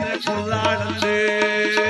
ને ખુલાડ દે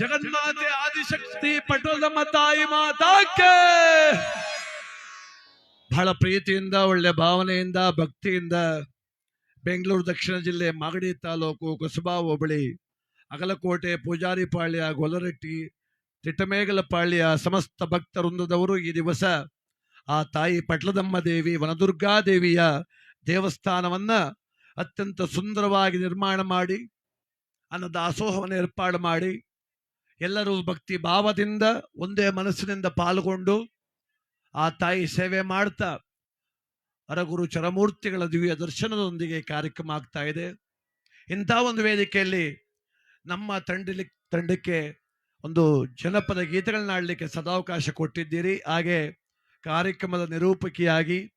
ಜಗನ್ಮಾತೆ ಆದಿಶಕ್ತಿ ಪಟೋದಮ್ಮ ತಾಯಿ ಮಾತಾಕೆ. ಬಹಳ ಪ್ರೀತಿಯಿಂದ, ಒಳ್ಳೆ ಭಾವನೆಯಿಂದ, ಭಕ್ತಿಯಿಂದ ಬೆಂಗಳೂರು ದಕ್ಷಿಣ ಜಿಲ್ಲೆ ಮಾಗಡಿ ತಾಲೂಕು ಕುಸುಬಾ ಹೋಬಳಿ, ಅಗಲಕೋಟೆ, ಪೂಜಾರಿಪಾಳ್ಯ ಗೊಲರಟ್ಟಿ ತಿಟ್ಟಮೇಗಲಪಾಳ್ಯ ಸಮಸ್ತ ಭಕ್ತ ವೃಂದದವರು ಈ ದಿವಸ ಆ ತಾಯಿ ಪಟ್ಲದಮ್ಮ ದೇವಿ, ವನದುರ್ಗಾ ದೇವಿಯ ದೇವಸ್ಥಾನವನ್ನ ಅತ್ಯಂತ ಸುಂದರವಾಗಿ ನಿರ್ಮಾಣ ಮಾಡಿ, ಅನ್ನದಾಸೋಹವನ್ನು ಏರ್ಪಾಡು ಮಾಡಿ ಎಲ್ಲರೂ ಭಕ್ತಿ ಭಾವದಿಂದ ಒಂದೇ ಮನಸ್ಸಿನಿಂದ ಪಾಲ್ಗೊಂಡು ಆ ತಾಯಿ ಸೇವೆ ಮಾಡ್ತಾ ಅರಗುರು ಚರಮೂರ್ತಿಗಳ ದಿವ್ಯ ದರ್ಶನದೊಂದಿಗೆ ಕಾರ್ಯಕ್ರಮ ಆಗ್ತಾ ಇದೆ. ಇಂಥ ಒಂದು ವೇದಿಕೆಯಲ್ಲಿ ನಮ್ಮ ತಂಡಲಿ, ತಂಡಕ್ಕೆ ಒಂದು ಜನಪದ ಗೀತೆಗಳನ್ನ ಆಡಲಿಕ್ಕೆ ಸದಾವಕಾಶ ಕೊಟ್ಟಿದ್ದೀರಿ. ಹಾಗೆ ಕಾರ್ಯಕ್ರಮದ ನಿರೂಪಕಿಯಾಗಿ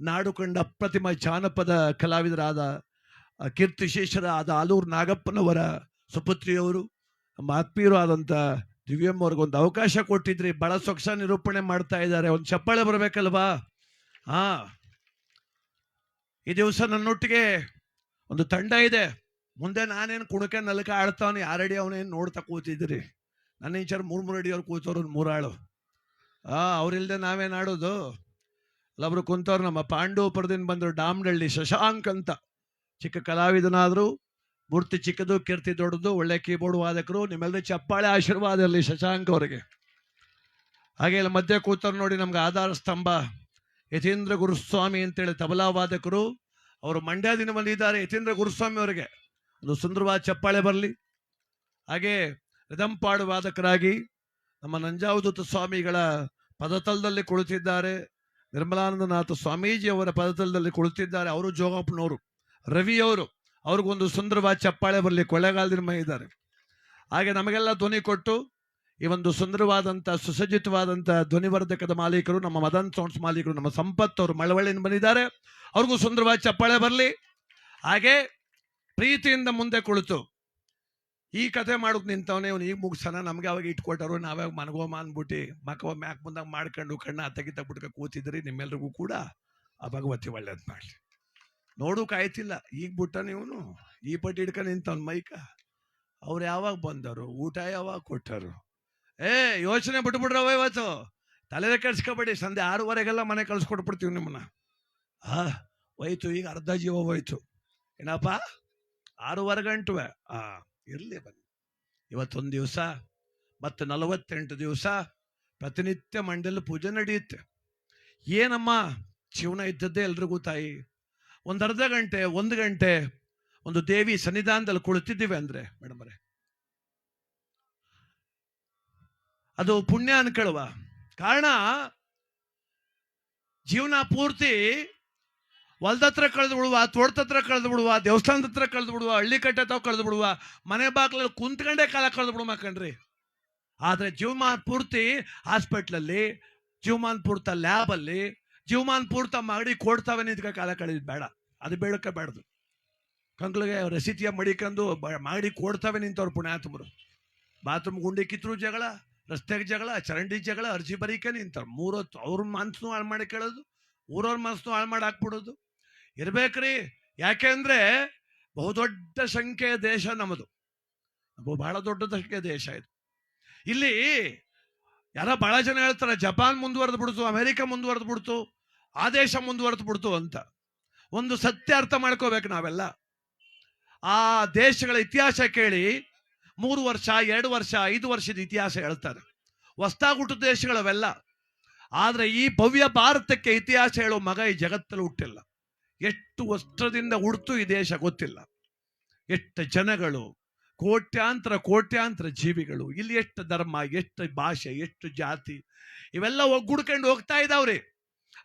ನಾಡು ಕಂಡ ಅಪ್ರತಿಮ ಜಾನಪದ ಕಲಾವಿದರಾದ ಕೀರ್ತಿಶೇಷರ ಕೀರ್ತಿಶೇಷರಾದ ಆಲೂರು ನಾಗಪ್ಪನವರ ಸುಪುತ್ರಿಯವರು ನಮ್ಮ ಆತ್ಮೀಯರು ಆದಂಥ ದಿವ್ಯಮ್ಮ ಅವ್ರಿಗೆ ಒಂದು ಅವಕಾಶ ಕೊಟ್ಟಿದ್ರಿ. ಬಹಳ ಸೊಗಸ ನಿರೂಪಣೆ ಮಾಡ್ತಾ ಇದ್ದಾರೆ. ಒಂದು ಚಪ್ಪಾಳೆ ಬರಬೇಕಲ್ವಾ? ಹಾ ಈ ದಿವಸ ನನ್ನೊಟ್ಟಿಗೆ ಒಂದು ತಂಡ ಇದೆ. ಮುಂದೆ ನಾನೇನು ಕುಣಕೆ ನಲಕ ಆಡ್ತಾವನು ಯಾರಡಿ ಅವನೇನು ನೋಡ್ತಾ ಕೂತಿದ್ರಿ? ನನ್ನ ಈಚಾರ ಮೂರು ಮೂರು ಅಡಿ ಅವ್ರು ಕೂತವ್ರು ಮೂರಾಳು. ಆ, ಅವ್ರಿಲ್ದೆ ನಾವೇನು ಆಡೋದು? ಅಲ್ಲೊಬ್ರು ಕುಂತವ್ರು ನಮ್ಮ ಪಾಂಡವಪುರದಿಂದ ಬಂದರು ಡಾಮ್ಡಳ್ಳಿ ಶಶಾಂಕ್ ಅಂತ. ಚಿಕ್ಕ ಕಲಾವಿದನಾದ್ರು. ಮೂರ್ತಿ ಚಿಕ್ಕದು, ಕೀರ್ತಿ ದೊಡ್ಡದು, ಒಳ್ಳೆ ಕೀಬೋರ್ಡ್ ವಾದಕರು ನಿಮ್ಮೆಲ್ಲರೂ ಚಪ್ಪಾಳೆ ಆಶೀರ್ವಾದ ಇರಲಿ ಶಶಾಂಕ್ ಅವರಿಗೆ. ಹಾಗೆ ಇಲ್ಲಿ ಮಧ್ಯೆ ಕೂತರು ನೋಡಿ ನಮ್ಗೆ ಆಧಾರ ಸ್ತಂಭ. ಯತೀಂದ್ರ ಗುರುಸ್ವಾಮಿ ಅಂತೇಳಿ ತಬಲಾ ವಾದಕರು, ಅವರು ಮಂಡ್ಯದಿಂದ ಬಂದಿದ್ದಾರೆ ಯತೀಂದ್ರ ಗುರುಸ್ವಾಮಿ ಅವರಿಗೆ. ಒಂದು ಸುಂದರವಾದ ಚಪ್ಪಾಳೆ ಬರಲಿ. ಹಾಗೆ ರದಂಪಾಡು ವಾದಕರಾಗಿ ನಮ್ಮ ನಂಜಾವಧೂತ ಸ್ವಾಮಿಗಳ ಪದತಲದಲ್ಲಿ ಕುಳಿತಿದ್ದಾರೆ. ನಿರ್ಮಲಾನಂದನಾಥ ಸ್ವಾಮೀಜಿ ಅವರ ಪದತಲದಲ್ಲಿ ಕುಳಿತಿದ್ದಾರೆ. ಅವರು ಜೋಗಪ್ಪನವರು ರವಿ ಅವರು. ಅವ್ರಿಗೊಂದು ಸುಂದರವಾದ ಚಪ್ಪಾಳೆ ಬರಲಿ ಕೊಳ್ಳೆಗಾಲದ ಇದ್ದಾರೆ. ಹಾಗೆ ನಮಗೆಲ್ಲ ಧ್ವನಿ ಕೊಟ್ಟು ಈ ಒಂದು ಸುಂದರವಾದಂಥ, ಸುಸಜ್ಜಿತವಾದಂಥ ಧ್ವನಿವರ್ಧಕದ ಮಾಲೀಕರು, ನಮ್ಮ ಮದನ್ ಸೌಂಡ್ಸ್ ಮಾಲೀಕರು, ನಮ್ಮ ಸಂಪತ್ ಅವರು ಮಳವಳ್ಳಿಯಿಂದ ಬಂದಿದ್ದಾರೆ. ಅವ್ರಿಗೂ ಸುಂದರವಾದ ಚಪ್ಪಾಳೆ ಬರಲಿ. ಹಾಗೆ ಪ್ರೀತಿಯಿಂದ ಮುಂದೆ ಕುಳಿತು. ಈ ಕತೆ ಮಾಡೋಕೆ ನಿಂತವನೇ ಅವ್ನು ಈಗ ಮುಗಿಸೋಣ ನಮಗೆ ಅವಾಗ ಇಟ್ಕೊಟ್ಟರು ನಾವ್ಯಾಗ ಮನಗೋಮ ಅಂದ್ಬಿಟ್ಟು ಮಕ್ಕವ ಮ್ಯಾಕ್ ಮುಂದಾಗ ಮಾಡ್ಕೊಂಡು ಕಣ್ಣ ಅತ್ತಗಿತ್ತ ಬಿಟ್ಕ ಕೂತಿದ್ರಿ, ನಿಮ್ಮೆಲ್ರಿಗೂ ಕೂಡ ಆ ಭಗವತಿ ಒಳ್ಳೇದು ಮಾಡಲಿ. ನೋಡು ಕಾಯ್ತಿಲ್ಲ. ಈಗ ಬಿಟ್ಟ ನೀವು ಈ ಪಟ್ಟಿ ಹಿಡ್ಕೊಂಡು ನಿಂತವ್ನ ಮೈಕ. ಅವ್ರು ಯಾವಾಗ ಬಂದರು? ಊಟ ಯಾವಾಗ ಕೊಟ್ಟರು? ಏ, ಯೋಚನೆ ಬಿಟ್ಬಿಡ್ರವ ಇವತ್ತು. ತಲೆ ಕೆಡ್ಸ್ಕೊಬೇಡಿ. ಸಂಜೆ ಆರೂವರೆಗೆಲ್ಲ ಮನೆ ಕಳ್ಸಿಕೊಟ್ಬಿಡ್ತೀವಿ ನಿಮ್ಮನ್ನ. ಆ, ಹೋಯ್ತು. ಈಗ ಅರ್ಧ ಜೀವ ಹೋಯ್ತು. ಏನಪ್ಪ? ಆರೂವರೆ ಗಂಟುವೆ. ಆ, ಇರಲಿ ಬನ್ನಿ. ಇವತ್ತೊಂದು ದಿವಸ, ಮತ್ತು ನಲವತ್ತೆಂಟು ದಿವಸ ಪ್ರತಿನಿತ್ಯ ಮಂಡಲ ಪೂಜೆ ನಡೆಯುತ್ತೆ. ಏನಮ್ಮ? ಜೀವನ ಇದ್ದದ್ದೇ ಎಲ್ರಿಗೂ ತಾಯಿ. ಒಂದು ಗಂಟೆ ಒಂದು ಗಂಟೆ ಒಂದು ದೇವಿ ಸನ್ನಿಧಾನದಲ್ಲಿ ಕುಳಿತಿದ್ದೀವಿ ಅಂದ್ರೆ ಮೇಡಮರೇ ಅದು ಪುಣ್ಯ ಅನ್ಕೊಳ್ಳುವ ಕಾರಣ, ಜೀವನ ಪೂರ್ತಿ ಹೊಲ್ದ ಹತ್ರ ಕಳೆದು ಬಿಡುವ, ತೋಟದ ಕಳೆದು ಬಿಡುವ, ದೇವಸ್ಥಾನದ ಹತ್ರ ಕಳೆದು ಬಿಡುವ, ಹಳ್ಳಿ ಕಟ್ಟೆ ತಾವು ಕಳೆದು ಬಿಡುವ, ಮನೆ ಬಾಗಿಲಲ್ಲಿ ಕುಂತ್ಕೊಂಡೇ ಕಾಲ ಕಳೆದು ಬಿಡುವ ಕಣ್ರಿ ಆದ್ರೆ ಜೀವಮಾನ ಪೂರ್ತಿ ಹಾಸ್ಪಿಟ್ಲಲ್ಲಿ, ಜೀವಮಾನ ಪೂರ್ತ ಲ್ಯಾಬಲ್ಲಿ, ಜೀವಮಾನ ಪೂರ್ತ ಮಾಡಿ ಕೊಡ್ತಾವೆ ನಿಂತ್ಕ ಕಾಲ ಕಳೆದ್ ಬೇಡ. ಅದು ಬೇಡಕ್ಕೆ ಬೇಡದು ಕಂಕ್ಳಿಗೆ ರಸೀತಿಯ ಮಡಿಕಂದು ಮಾಡಿ ಕೊಡ್ತಾವೆ ನಿಂತವ್ರು ಪುಣ್ಯಾತ್ಮರು. ಬಾತ್ರೂಮ್ ಗುಂಡಿ ಕಿತ್ರು ಜಗಳ, ರಸ್ತೆಗೆ ಜಗಳ, ಚರಂಡಿ ಜಗಳ, ಅರ್ಜಿ ಬರೀಕೆ ನಿಂತಾರೆ ಮೂರೊತ್ತು ಅವ್ರ ಮನ್ಸು ಹಾಳು ಮಾಡಿ ಕೇಳೋದು, ಊರವ್ರ ಮನ್ಸು ಹಾಳು ಮಾಡಿ ಹಾಕ್ಬಿಡೋದು. ಇರ್ಬೇಕ್ರಿ. ಯಾಕೆಂದ್ರೆ ಬಹುದೊಡ್ಡ ಸಂಖ್ಯೆಯ ದೇಶ ನಮ್ಮದು. ಬಹು- ಬಹಳ ದೊಡ್ಡ ಸಂಖ್ಯೆಯ ದೇಶ ಇದು. ಇಲ್ಲಿ ಯಾರೋ ಬಹಳ ಜನ ಹೇಳ್ತಾರೆ, ಜಪಾನ್ ಮುಂದುವರೆದು ಬಿಡ್ತು, ಅಮೆರಿಕ ಮುಂದುವರೆದು ಬಿಡ್ತು, ಆ ದೇಶ ಮುಂದುವರೆದು ಬಿಡ್ತು ಅಂತ. ಒಂದು ಸತ್ಯ ಅರ್ಥ ಮಾಡ್ಕೋಬೇಕು ನಾವೆಲ್ಲ. ಆ ದೇಶಗಳ ಇತಿಹಾಸ ಕೇಳಿ ಮೂರು ವರ್ಷ, ಎರಡು ವರ್ಷ, ಐದು ವರ್ಷದ ಇತಿಹಾಸ ಹೇಳ್ತಾರೆ. ಹೊಸ್ತಾಗುಟ್ಟು ದೇಶಗಳವೆಲ್ಲ. ಆದರೆ ಈ ಭವ್ಯ ಭಾರತಕ್ಕೆ ಇತಿಹಾಸ ಹೇಳೋ ಮಗ ಈ ಜಗತ್ತಲ್ಲಿ ಹುಟ್ಟಿಲ್ಲ. ಎಷ್ಟು ವಸ್ತ್ರದಿಂದ ಹುಡ್ತು ಈ ದೇಶ ಗೊತ್ತಿಲ್ಲ. ಎಷ್ಟು ಜನಗಳು, ಕೋಟ್ಯಾಂತರ ಕೋಟ್ಯಾಂತರ ಜೀವಿಗಳು, ಇಲ್ಲಿ ಎಷ್ಟು ಧರ್ಮ, ಎಷ್ಟು ಭಾಷೆ, ಎಷ್ಟು ಜಾತಿ, ಇವೆಲ್ಲ ಒಗ್ಗೂಡ್ಕೊಂಡು ಹೋಗ್ತಾ ಇದಾವ್ರಿ.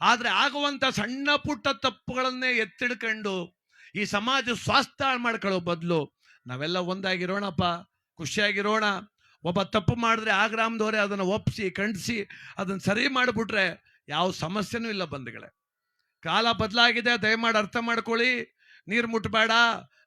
ಆದ್ರೆ ಆಗುವಂತ ಸಣ್ಣ ಪುಟ್ಟ ತಪ್ಪುಗಳನ್ನೇ ಎತ್ತಿಡ್ಕೊಂಡು ಈ ಸಮಾಜ ಸ್ವಾಸ್ಥ್ಯ ಮಾಡ್ಕೊಳ್ಳೋ ಬದಲು ನಾವೆಲ್ಲ ಒಂದಾಗಿರೋಣಪ್ಪ, ಖುಷಿಯಾಗಿರೋಣ. ಒಬ್ಬ ತಪ್ಪು ಮಾಡಿದ್ರೆ ಆ ಗ್ರಾಮದವರೇ ಅದನ್ನು ಒಪ್ಪಿಸಿ ಖಂಡಿಸಿ, ಅದನ್ನು ಸರಿ ಮಾಡಿಬಿಟ್ರೆ ಯಾವ ಸಮಸ್ಯೆನೂ ಇಲ್ಲ ಬಂಧುಗಳೇ. ಕಾಲ ಬದಲಾಗಿದೆ, ದಯಮಾಡಿ ಅರ್ಥ ಮಾಡ್ಕೊಳ್ಳಿ. ನೀರು ಮುಟ್ಟಬೇಡ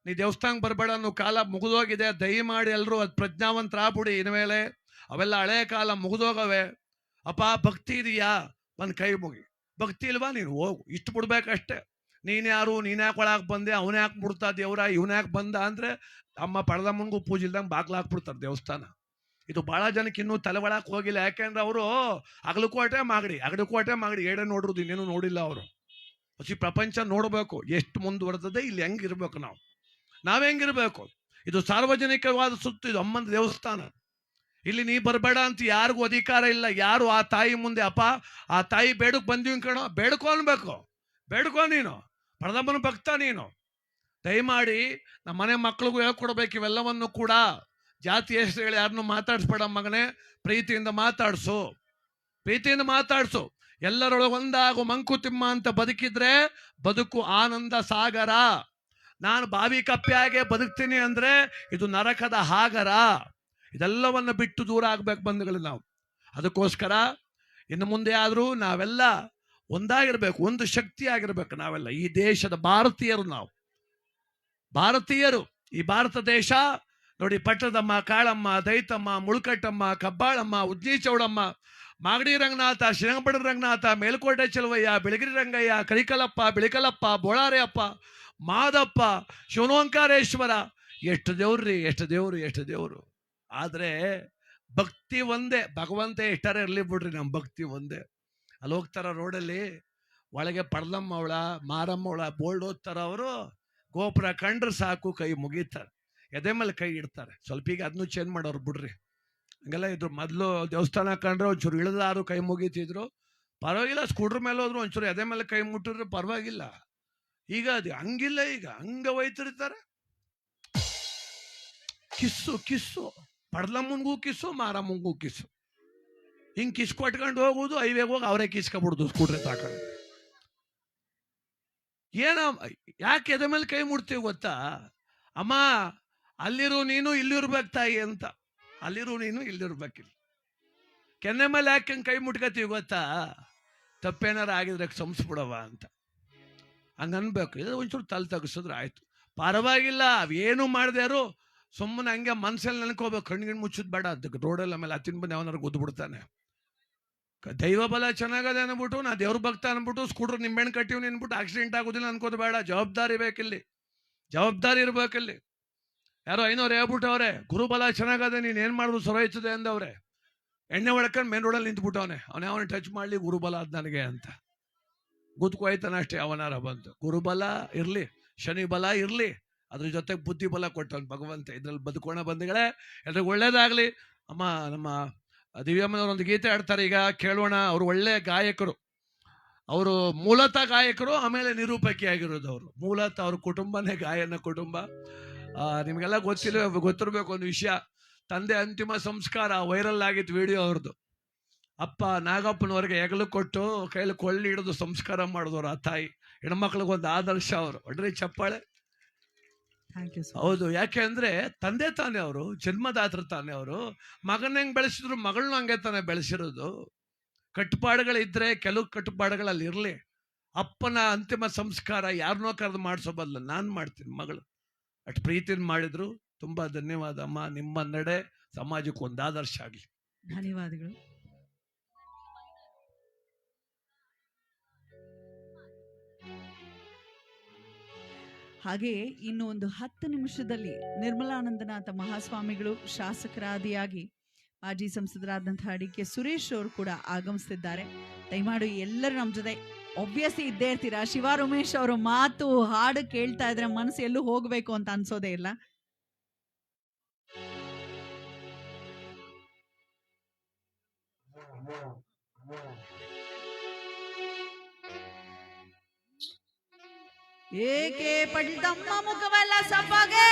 ನೀ ದೇವಸ್ಥಾನಕ್ಕೆ ಬರಬೇಡ ಅನ್ನೋ ಕಾಲ ಮುಗಿದೋಗಿದೆ. ದಯಮಾಡಿ ಎಲ್ಲರೂ ಅದು ಪ್ರಜ್ಞಾವಂತರಾಗ್ಬಿಡಿ ಇನ್ಮೇಲೆ. ಅವೆಲ್ಲ ಹಳೆ ಕಾಲ ಮುಗಿದೋಗವೆ. ಅಪ್ಪ, ಭಕ್ತಿ ಇದೆಯಾ? ಒಂದು ಕೈ ಮುಗಿ. ಭಕ್ತಿ ಇಲ್ವಾ ನೀನು? ಹೋಗು. ಇಷ್ಟು ಬಿಡ್ಬೇಕಷ್ಟೇ. ನೀನ್ ಯಾರು? ನೀನ್ ಯಾಕೆ ಒಳಗೆ ಬಂದೆ? ಅವನ ಯಾಕೆ ಬಿಡ್ತಾ ದೇವ್ರ? ಇವನ ಯಾಕೆ ಬಂದ ಅಂದ್ರೆ ಅಮ್ಮ ಪಡೆದಮ್ಮನಿಗೂ ಪೂಜೆ ಇಲ್ದಂಗೆ ಬಾಗ್ಲ ಹಾಕ್ಬಿಡ್ತಾರೆ ದೇವಸ್ಥಾನ. ಇದು ಭಾಳ ಜನಕ್ಕೆ ಇನ್ನೂ ತಲೆ ಒಳಕ್ಕೆ ಹೋಗಿಲ್ಲ. ಯಾಕೆಂದ್ರೆ ಅವರು ಅಗಲಕೋಟೆ ಮಾಗಡಿ ಅಗಲಕೋಟೆ ಮಾಗಡಿ. ಏಡೆ ನೋಡಿರೋದು, ಇನ್ನೇನು ನೋಡಿಲ್ಲ ಅವರು. ಈ ಪ್ರಪಂಚ ನೋಡಬೇಕು. ಎಷ್ಟು ಮುಂದುವರೆದದೆ ಇಲ್ಲಿ ಹೆಂಗಿರ್ಬೇಕು ನಾವು? ನಾವ್ ಹೆಂಗಿರ್ಬೇಕು ಇದು ಸಾರ್ವಜನಿಕವಾದ ಸುತ್ತು, ಇದು ಅಮ್ಮನ ದೇವಸ್ಥಾನ. ಇಲ್ಲಿ ನೀ ಬರಬೇಡ ಅಂತ ಯಾರಿಗೂ ಅಧಿಕಾರ ಇಲ್ಲ. ಯಾರು ಆ ತಾಯಿ ಮುಂದೆ, ಅಪ್ಪ, ಆ ತಾಯಿ ಬೇಡಕ್ ಬಂದೀವಿ ಕಣೋ, ಬೇಡ್ಕೊ ಅನ್ಬೇಕು. ಬೇಡ್ಕೊ ನೀನು. ಪ್ರಥಮನ ಭಕ್ತ ನೀನು. ದಯಮಾಡಿ ನಮ್ಮ ಮನೆ ಮಕ್ಳಿಗೂ ಹೇಳ್ಕೊಡ್ಬೇಕು. ಇವೆಲ್ಲವನ್ನು ಕೂಡ ಜಾತಿ ಹೆಸರು ಹೇಳಿ ಯಾರನ್ನು ಮಾತಾಡಿಸ್ಬೇಡ ಮಗನೇ. ಪ್ರೀತಿಯಿಂದ ಮಾತಾಡ್ಸು. ಪ್ರೀತಿಯಿಂದ ಮಾತಾಡ್ಸು. ಎಲ್ಲರೊಳಗೆ ಒಂದಾಗು ಮಂಕುತಿಮ್ಮ ಅಂತ ಬದುಕಿದ್ರೆ ಬದುಕು ಆನಂದ ಸಾಗರ. ನಾನು ಬಾವಿ ಕಪ್ಪೆಯಾಗೆ ಬದುಕ್ತೀನಿ ಅಂದ್ರೆ ಇದು ನರಕದ ಹಾಗರ. ಇದೆಲ್ಲವನ್ನು ಬಿಟ್ಟು ದೂರ ಆಗ್ಬೇಕು ಬಂಧುಗಳು ನಾವು. ಅದಕ್ಕೋಸ್ಕರ ಇನ್ನು ಮುಂದೆ ಆದರೂ ನಾವೆಲ್ಲ ಒಂದಾಗಿರ್ಬೇಕು, ಒಂದು ಶಕ್ತಿ ಆಗಿರ್ಬೇಕು ನಾವೆಲ್ಲ, ಈ ದೇಶದ ಭಾರತೀಯರು ನಾವು. ಭಾರತೀಯರು, ಈ ಭಾರತ ದೇಶ, ನೋಡಿ ಪಟ್ಟದಮ್ಮ, ಕಾಳಮ್ಮ, ದೈತಮ್ಮ, ಮುಳುಕಟ್ಟಮ್ಮ, ಕಬ್ಬಾಳಮ್ಮ, ಉಜ್ಜಿ ಚೌಡಮ್ಮ, ಮಾಗಡಿ ರಂಗನಾಥ ಶ್ರೀರಂಗಪಡ ರಂಗನಾಥ, ಮೇಲ್ಕೋಟೆ ಚೆಲುವಯ್ಯ, ಬೆಳಗಿರಿ ರಂಗಯ್ಯ, ಕರಿಕಲಪ್ಪ ಬಿಳಿಕಲಪ್ಪ ಬೋಳಾರೆಯಪ್ಪ, ಮಾದಪ್ಪ, ಶಿವನೋಂಕಾರೇಶ್ವರ, ಎಷ್ಟು ದೇವ್ರಿ ಎಷ್ಟು ದೇವ್ರು ಎಷ್ಟು ದೇವ್ರು. ಆದ್ರೆ ಭಕ್ತಿ ಒಂದೇ, ಭಗವಂತ ಇಷ್ಟರೇ ಇರ್ಲಿ ಬಿಡ್ರಿ ನಮ್ಮ ಭಕ್ತಿ ಒಂದೇ. ಅಲ್ಲಿ ಹೋಗ್ತಾರ ರೋಡಲ್ಲಿ, ಒಳಗೆ ಮಾರಮ್ಮ ಅವಳ, ಬೋಲ್ಡ್ ಓದ್ತಾರ ಅವರು, ಗೋಪುರ ಕಂಡ್ರೆ ಸಾಕು ಕೈ ಮುಗೀತಾರೆ. ಎದೆ ಮೇಲೆ ಕೈ ಇಡ್ತಾರೆ. ಸ್ವಲ್ಪ ಈಗ ಅದನ್ನು ಚೇಂಜ್ ಮಾಡೋರು ಬಿಡ್ರಿ. ಹಂಗೆಲ್ಲ ಇದ್ರು. ಮೊದಲು ದೇವಸ್ಥಾನ ಕಂಡ್ರೆ ಒಂಚೂರು ಇಳಿದಾರು ಕೈ ಮುಗೀತಿದ್ರು. ಪರವಾಗಿಲ್ಲ, ಸ್ಕೂಟ್ರ್ ಮೇಲೆ ಹೋದ್ರು ಒಂಚೂರು ಎದೆ ಮೇಲೆ ಕೈ ಮುಟ್ಟಿದ್ರು, ಪರವಾಗಿಲ್ಲ. ಈಗ ಅದು ಹಂಗಿಲ್ಲ ಈಗ. ಹಂಗೆ ಒಯ್ತಿರ್ತಾರೆ ಕಿಸ್ಸು ಕಿಸ್ಸು. ಪಡ್ಲಮ್ಮನ್ಗೂ ಕಿಸ್ಸು ಮುಂಗು ಕಿಸ್ಸು. ಹಿಂಗ್ ಕಿಸ್ ಕೊಟ್ಕೊಂಡು ಹೋಗುದು ಹೈವೇಗೆ ಹೋಗಿ ಅವರೇ ಕಿಸ್ಕೊಬಿಡುದು ಸ್ಕೂಟ್ರಿ ತಾಕೊಂಡು ಏನ, ಯಾಕೆ ಎದೆ ಮೇಲೆ ಕೈ ಮುಡ್ತೀವಿ ಗೊತ್ತಾ? ಅಮ್ಮ, ಅಲ್ಲಿರು ನೀನು, ಇಲ್ಲಿರ್ಬೇಕು ತಾಯಿ ಅಂತ. ಅಲ್ಲಿರು ನೀನು ಇಲ್ಲಿರ್ಬೇಕಿಲ್ಲ ಕೆನ್ನೆ ಮೇಲೆ ಯಾಕೆ ಹಂಗ್ ಕೈ ಮುಟ್ಕತೀವಿ ಗೊತ್ತಾ? ತಪ್ಪೇನಾರ ಆಗಿದ್ರೆ ಸಂಸ್ಬಿಡವ ಅಂತ. ಹಂಗನ್ಬೇಕು. ಇದು ಒಂಚೂರು ತಲೆ ತಗ್ಸಿದ್ರೆ ಆಯ್ತು. ಪರವಾಗಿಲ್ಲ, ಅವೇನು ಮಾಡ್ದ್ಯಾರು? ಸುಮ್ಮನೆ ಹಂಗೆ ಮನಸ್ಸಲ್ಲಿ ನೆನ್ಕೋಬೇಕು ಕಣ್ಗಿಣ್ ಮುಚ್ಚುದ್ ಬೇಡ ಅದಕ್ಕೆ ರೋಡಲ್ಲಿ ಆಮೇಲೆ ಅತ್ತಿನ ಬಂದು ಅವನಾರು ಗುದ್ದು ಬಿಡ್ತಾನೆ. ದೈವ ಬಲ ಚೆನ್ನಾಗದೆ ಅನ್ಬಿಟ್ಟು ನಾ ದೇವ್ರ ಭಕ್ತ ಅನ್ಬಿಟ್ಟು ಸ್ಕೂಟರ್ ನಿಂಬೆಣ್ಣು ಕಟ್ಟಿವ್ನಿ ಅನ್ಬಿಟ್ಟು ಆಕ್ಸಿಡೆಂಟ್ ಆಗೋದಿಲ್ಲ ಅನ್ಕೋದು ಬೇಡ. ಜವಾಬ್ದಾರಿ ಬೇಕಿಲ್ಲಿ. ಜವಾಬ್ದಾರಿ ಇರ್ಬೇಕಿಲ್ಲಿ. ಯಾರೋ ಐನೋರು ಹೇಳ್ಬಿಟ್ಟವ್ರೆ ಗುರುಬಲ ಚೆನ್ನಾಗದೆ ನೀನ್ ಏನ್ ಮಾಡಿದ್ರು ಸೊರೈತದೆ ಅಂದವ್ರೆ. ಎಣ್ಣೆ ಹೊಡ್ಕೊಂಡು ಮೇನ್ ರೋಡಲ್ಲಿ ನಿಂತ್ಬಿಟ್ಟವನೆ. ಅವನೇ ಅವನ ಟಚ್ ಮಾಡ್ಲಿ ಗುರುಬಲ ಅದ್ ನನಗೆ ಅಂತ. ಗುದ್ಕೋಯ್ತಾನ ಅಷ್ಟೇ, ಅವನಾರ ಬಂತು ಗುರುಬಲ ಇರ್ಲಿ, ಶನಿ ಬಲ ಇರ್ಲಿ. ಅದ್ರ ಜೊತೆಗೆ ಬುದ್ಧಿಬಲ ಕೊಟ್ಟನು ಭಗವಂತ. ಇದ್ರಲ್ಲಿ ಬದುಕೋಣ ಬಂಧುಗಳೇ, ಎಲ್ರಿಗೂ ಒಳ್ಳೇದಾಗಲಿ. ಅಮ್ಮ, ನಮ್ಮ ದಿವ್ಯಮ್ಮನವರೊಂದು ಗೀತೆ ಆಡ್ತಾರೆ ಈಗ ಕೇಳೋಣ, ಅವರು ಒಳ್ಳೆ ಗಾಯಕರು. ಅವರು ಮೂಲತಃ ಗಾಯಕರು, ಆಮೇಲೆ ನಿರೂಪಕಿಯಾಗಿರೋದು ಅವರು ಮೂಲತಃ ಅವ್ರ ಕುಟುಂಬನೇ ಗಾಯನ ಕುಟುಂಬ. ನಿಮಗೆಲ್ಲ ಗೊತ್ತಿಲ್ಲ, ಗೊತ್ತಿರಬೇಕು ಒಂದು ವಿಷಯ. ತಂದೆ ಅಂತಿಮ ಸಂಸ್ಕಾರ ವೈರಲ್ ಆಗಿತ್ತು ವಿಡಿಯೋ ಅವ್ರದ್ದು. ಅಪ್ಪ ನಾಗಪ್ಪನವ್ರಿಗೆ ಹೆಗಲು ಕೊಟ್ಟು ಕೈಲಿ ಕೊಳ್ಳಿ ಹಿಡಿದು ಸಂಸ್ಕಾರ ಮಾಡಿದವರು ಆ ತಾಯಿ. ಹೆಣ್ಮಕ್ಳಿಗೊಂದು ಆದರ್ಶ ಅವರು. ಒಡ್ರಿ ಚಪ್ಪಾಳೆ. ಹೌದು. ಯಾಕೆ ಅಂದ್ರೆ ತಂದೆ ತಾನೇ ಅವರು ಜನ್ಮದಾತರು ತಾನೇ ಅವರು. ಮಗನ ಹೆಂಗ್ ಬೆಳೆಸಿದ್ರು ಮಗಳನ್ನ ಹಂಗೆ ತಾನೇ ಬೆಳೆಸಿರೋದು. ಕಟ್ಟುಪಾಡುಗಳಿದ್ರೆ ಕೆಲವು ಕಟ್ಟುಪಾಡುಗಳಲ್ಲಿ ಇರ್ಲಿ. ಅಪ್ಪನ ಅಂತಿಮ ಸಂಸ್ಕಾರ ಯಾರನ್ನೋ ಕರೆದು ಮಾಡಿಸೋ ಬದಲು ನಾನು ಮಾಡ್ತೀನಿ ಮಗಳು. ಅಷ್ಟು ಪ್ರೀತಿನ ಮಾಡಿದ್ರು. ತುಂಬಾ ಧನ್ಯವಾದ ಅಮ್ಮ ನಿಮ್ಮ ನಡೆ ಸಮಾಜಕ್ಕೆ ಒಂದು ಆದರ್ಶ ಧನ್ಯವಾದಗಳು. ಹಾಗೆ ಇನ್ನು ಒಂದು ಹತ್ತು ನಿಮಿಷದಲ್ಲಿ ನಿರ್ಮಲಾನಂದನಾಥ ಮಹಾಸ್ವಾಮಿಗಳು ಶಾಸಕರಾದಿಯಾಗಿ ಮಾಜಿ ಸಂಸದರಾದಂತಹ ಅಡಿಕೆ ಸುರೇಶ್ ಅವರು ಕೂಡ ಆಗಮಿಸುತ್ತಿದ್ದಾರೆ ದಯಮಾಡು ಎಲ್ಲರೂ ನಮ್ಮ ಜೊತೆ ಒಬ್ವಿಯಸ್ಲಿ ಇದ್ದೇ ಇರ್ತೀರಾ? ಶಿವ ಉಮೇಶ್ ಅವರು ಮಾತು, ಹಾಡು ಕೇಳ್ತಾ ಇದ್ರೆ ಮನಸ್ಸು ಎಲ್ಲೂ ಹೋಗಬೇಕು ಅಂತ ಅನ್ಸೋದೇ ಇಲ್ಲ. Yeah. ಏಕೆ ಪಡಿತಮ್ಮ ಮುಖವಲ್ಲ ಸಪ್ಪಗೆ?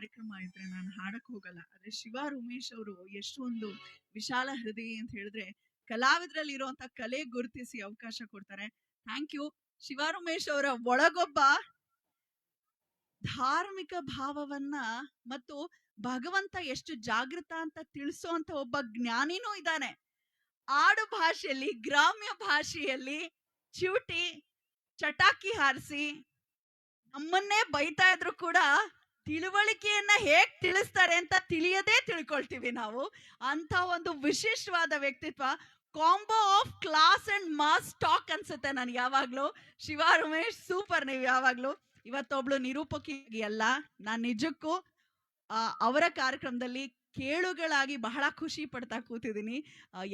ಕಾರ್ಯಕ್ರಮ ಇದ್ರೆ ನಾನು ಹಾಡಕ್ ಹೋಗಲ್ಲ. ಆದ್ರೆ ಶಿವ, ಉಮೇಶ್ ಅವರು ಎಷ್ಟೊಂದು ವಿಶಾಲ ಹೃದಯ ಅಂತ ಹೇಳಿದ್ರೆ ಕಲಾವಿದ್ರಲ್ಲಿ ಇರುವಂತ ಕಲೆ ಗುರುತಿಸಿ ಅವಕಾಶ ಕೊಡ್ತಾರೆ. ಥ್ಯಾಂಕ್ ಯು ಶಿವ, ಉಮೇಶ್ ಅವರ ಒಳಗೊಬ್ಬ ಧಾರ್ಮಿಕ ಭಾವವನ್ನ ಮತ್ತು ಭಗವಂತ ಎಷ್ಟು ಜಾಗೃತ ಅಂತ ತಿಳಿಸೋ ಅಂತ ಒಬ್ಬ ಜ್ಞಾನಿನೂ ಇದ್ದಾನೆ. ಆಡು ಭಾಷೆಯಲ್ಲಿ, ಗ್ರಾಮ್ಯ ಭಾಷೆಯಲ್ಲಿ ಚಿವುಟಿ ಚಟಾಕಿ ಹಾರಿಸಿ ನಮ್ಮನ್ನೇ ಬೈತಾ ಇದ್ರು ಕೂಡ ತಿಳುವಳಿಕೆಯನ್ನ ಹೇಗ್ ತಿಳಿಸ್ತಾರೆ ಅಂತ ತಿಳಿಯದೇ ತಿಳ್ಕೊಳ್ತೀವಿ ನಾವು. ಅಂತ ಒಂದು ವಿಶಿಷ್ಟವಾದ ವ್ಯಕ್ತಿತ್ವ, combo of class and mass talk ಅನ್ಸುತ್ತೆ ನನಗೆ ಯಾವಾಗ್ಲೂ. ಶಿವ, ರಮೇಶ್, ಸೂಪರ್ ನೀವು ಯಾವಾಗ್ಲೂ. ಇವತ್ತೊಬ್ಳು ನಿರೂಪಕಿ ಅಲ್ಲ, ನಾನು ನಿಜಕ್ಕೂ ಅವರ ಕಾರ್ಯಕ್ರಮದಲ್ಲಿ ಕೇಳುಗಳಾಗಿ ಬಹಳ ಖುಷಿ ಪಡ್ತಾ ಕೂತಿದ್ದೀನಿ.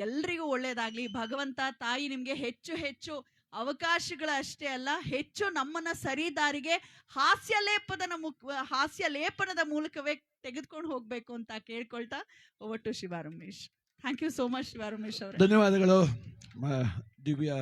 ಎಲ್ರಿಗೂ ಒಳ್ಳೇದಾಗ್ಲಿ. ಭಗವಂತ ತಾಯಿ ನಿಮ್ಗೆ ಹೆಚ್ಚು ಹೆಚ್ಚು ಅವಕಾಶಗಳ ಅಷ್ಟೇ ಅಲ್ಲ, ಹೆಚ್ಚು ನಮ್ಮನ್ನ ಸರಿದಾರಿಗೆ ಹಾಸ್ಯ ಲೇಪದ ಮುಖ ಹಾಸ್ಯ ಲೇಪನದ ಮೂಲಕವೇ ತೆಗೆದುಕೊಂಡು ಹೋಗ್ಬೇಕು ಅಂತ ಕೇಳ್ಕೊಳ್ತಾ ಒಟ್ಟು Shivaramesh thank you so much Shivaramesh ಅವರು. ಧನ್ಯವಾದಗಳು ದಿವ್ಯಾ